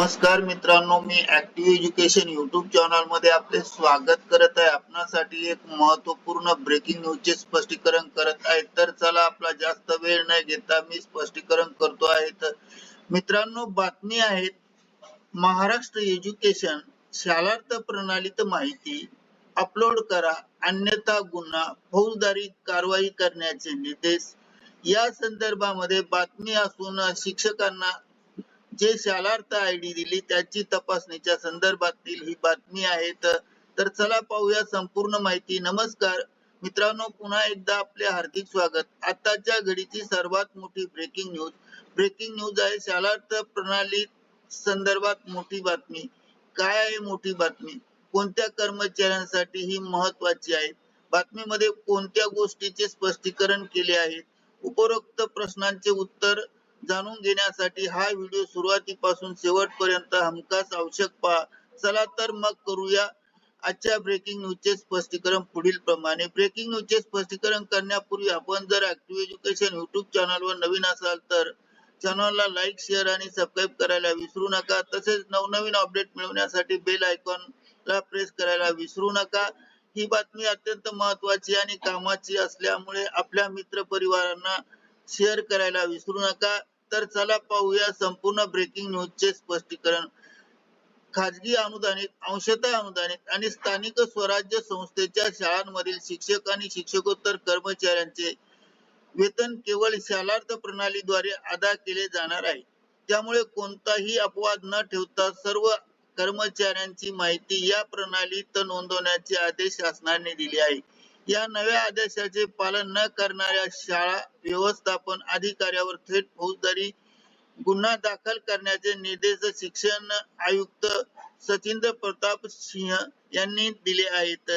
नमस्कार मित्रांनो मी ऍक्टिव्ह एज्युकेशन युट्यूब चॅनलमध्ये आपले स्वागत करत आहे. आपणासाठी एक महत्त्वपूर्ण ब्रेकिंग न्यूजचे स्पष्टीकरण करत आहे. तर चला आपला जास्त वेळ न घेता मी स्पष्टीकरण करतो आहे. तर मित्रांनो बातमी आहेत महाराष्ट्र एज्युकेशन शालार्थ प्रणालीत माहिती अपलोड करा अन्यथा गुन्हा फौजदारी कारवाई करण्याचे निर्देश. या संदर्भामध्ये बातमी असून शिक्षकांना जे शालार्थ आय डी दिली त्याची तपासणीच्या संदर्भातील ही बातमी आहे. तर तर चला पाहूया संपूर्ण माहिती. नमस्कार. मित्रांनो पुन्हा एकदा आपले हार्दिक स्वागत. आताच्या घडीची सर्वात मोठी ब्रेकिंग न्यूज ब्रेकिंग न्यूज आहे शालार्थ प्रणाली संदर्भात मोठी बातमी. काय आहे मोठी बातमी? कोणत्या कर्मचाऱ्यांसाठी ही महत्वाची आहे? बातमीमध्ये कोणत्या गोष्टीचे स्पष्टीकरण केले आहे? उपरोक्त प्रश्नांचे उत्तर जाणून घेण्यासाठी हा व्हिडिओ सुरुवातीपासून शेवटपर्यंत हमखास आवश्यक पहा. चला तर मग करूया. आजच्या ब्रेकिंग न्यूजचे स्पष्टीकरण पुढील प्रमाणे. ब्रेकिंग न्यूजचे स्पष्टीकरण करण्यापूर्वी आपण जर ऍक्टिव्ह एज्युकेशन युट्यूब चॅनलवर नवीन असाल तर चॅनलला लाईक शेअर आणि सबस्क्राईब करायला विसरू नका. तसेच नवनवीन अपडेट मिळवण्यासाठी बेल ला प्रेस करायला विसरू नका. ही बातमी अत्यंत महत्वाची आणि कामाची असल्यामुळे आपल्या मित्र परिवारांना शेअर करायला विसरू नका. तर चला पाहूया संपूर्ण ब्रेकिंग न्यूजचे स्पष्टीकरण. खाजगी अनुदानित अंशतः अनुदानित आणि स्थानिक स्वराज्य संस्थेच्या शाळांमधील शिक्षक आणि शिक्षकोत्तर कर्मचाऱ्यांचे वेतन केवळ शालार्थ प्रणालीद्वारे अदा केले जाणार आहे. त्यामुळे कोणताही अपवाद न ठेवता सर्व कर्मचाऱ्यांची माहिती या प्रणालीत नोंदवण्याचे आदेश शासनाने दिले आहे या नव्या आदेशाचे पालन न करणाऱ्या शाळा व्यवस्थापन अधिकाऱ्यावर थेट फौजदारी गुन्हा दाखल करण्याचे निर्देश शिक्षण आयुक्त सचिंद्र प्रताप सिंह यांनी दिले आहेत.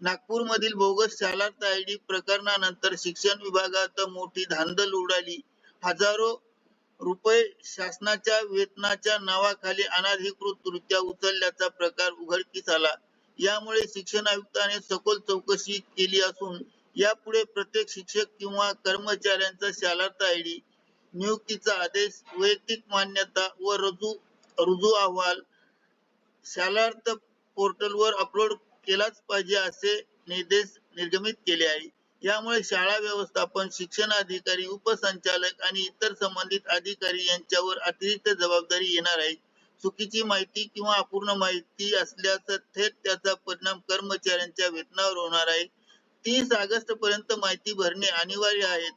नागपूर मधील बोगस शाळा आयडी प्रकरणानंतर शिक्षण विभागात मोठी धांदल उडाली. हजारो रुपये शासनाच्या वेतनाच्या नावाखाली अनाधिकृतरित्या उचलल्याचा प्रकार उघडकीस आला. यामुळे शिक्षण आयुक्ताने सखोल चौकशी केली असून यापुढे प्रत्येक शिक्षक किंवा कर्मचाऱ्यांचा शालार्थ आयडी नियुक्तीचा आदेश वैयक्तिक मान्यता व रुजू रुजू अहवाल शालार्थ पोर्टलवर अपलोड केलाच पाहिजे असे निर्देश निर्गमित केले आहे. यामुळे शाळा व्यवस्थापन शिक्षण अधिकारी उपसंचालक आणि इतर संबंधित अधिकारी यांच्यावर अतिरिक्त जबाबदारी येणार आहे. चुकीची माहिती किंवा अपूर्ण माहिती असल्याचा थेट त्याचा परिणाम कर्मचाऱ्यांच्या वेतनावर होणार आहे. तीस ऑगस्ट पर्यंत माहिती भरणे अनिवार्य आहे.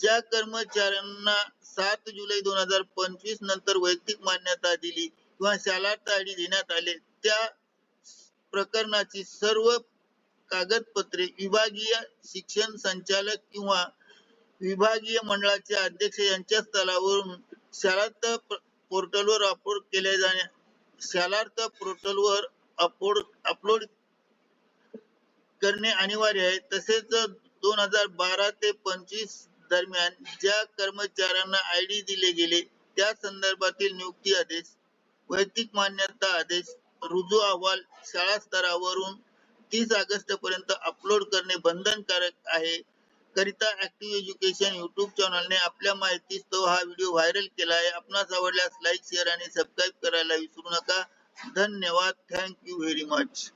ज्या कर्मचाऱ्यांना सात जुलै दोन हजार पंचवीस नंतर वैयक्तिक मान्यता दिली किंवा शालार्थ आयडी देण्यात आले त्या प्रकरणाची सर्व कागदपत्रे विभागीय शिक्षण संचालक किंवा विभागीय मंडळाचे अध्यक्ष यांच्या स्थलावरून शाळा पोर्टलवर अपलोड केले जाणे शालार्थ पोर्टलवर अपलोड अपलोड करणे अनिवार्य आहे. तसेच दोन हजार बारा ते पंचवीस दरम्यान ज्या कर्मचाऱ्यांना आय डी दिले गेले त्या संदर्भातील नियुक्ती आदेश वैयक्तिक मान्यता आदेश रुजू अहवाल शाळा स्तरावरून तीस ऑगस्ट पर्यंत अपलोड करणे बंधनकारक आहे. करिता ऍक्टिव्ह एज्युकेशन युट्यूब चॅनलने आपल्या माहितीस तो हा व्हिडिओ व्हायरल केला आहे. आपणास आवडल्यास लाईक शेअर आणि सबस्क्राईब करायला विसरू नका. धन्यवाद. Thank you very much